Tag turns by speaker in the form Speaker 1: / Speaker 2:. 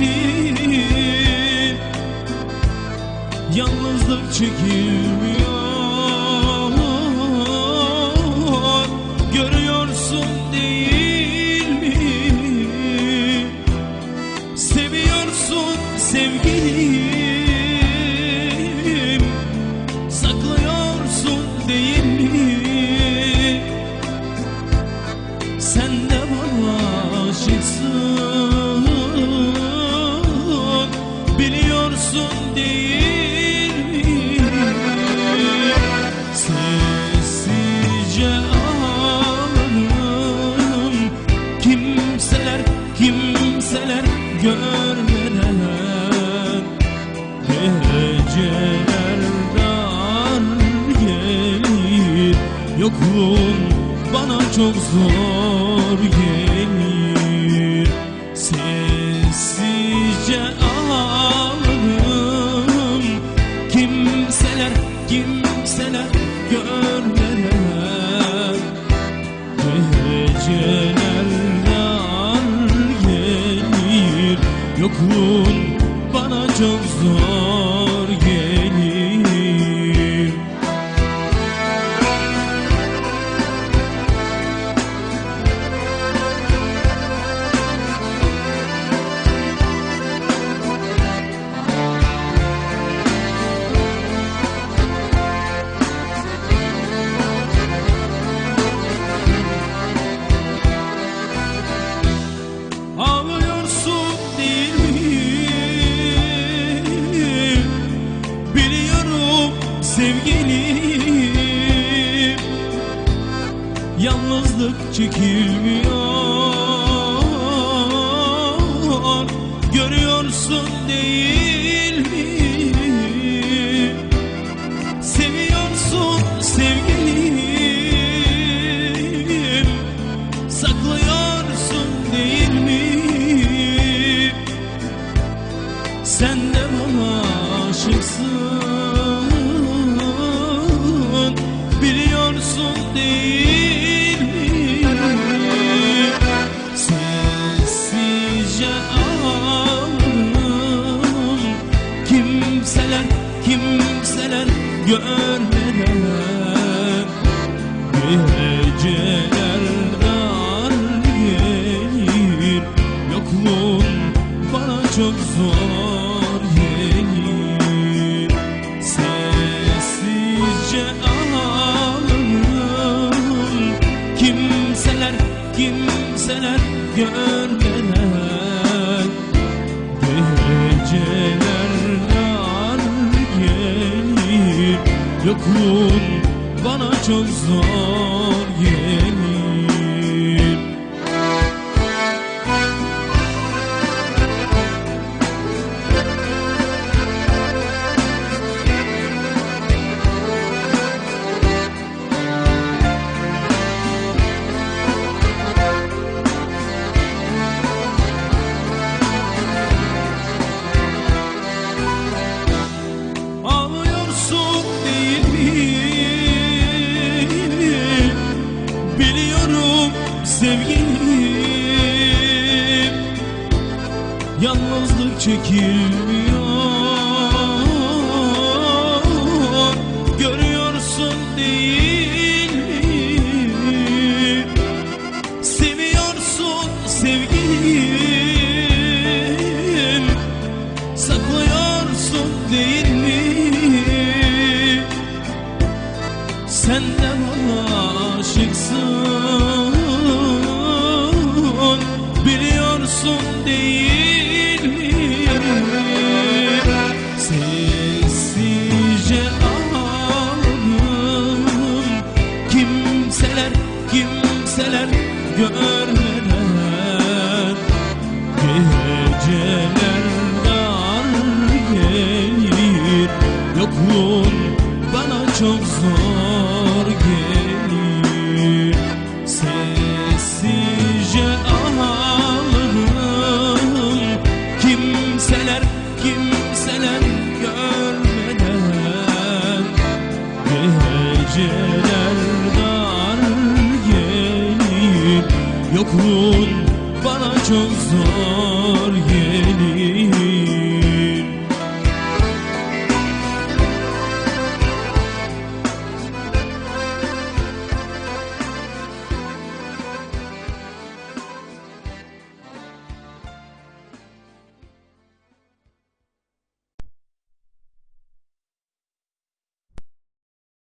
Speaker 1: benim Yalnızlık çekilmiyor. görmeden Geceler dar gelir. Yokluğun bana çok zor gelir. yokluğun bana çok zor. Yalnızlık çekilmiyor. Görüyorsun değil çok zor gelir. Sessizce ağlarım Kimseler, kimseler görmeden Yokluğun bana çok zor. çekil. 匆匆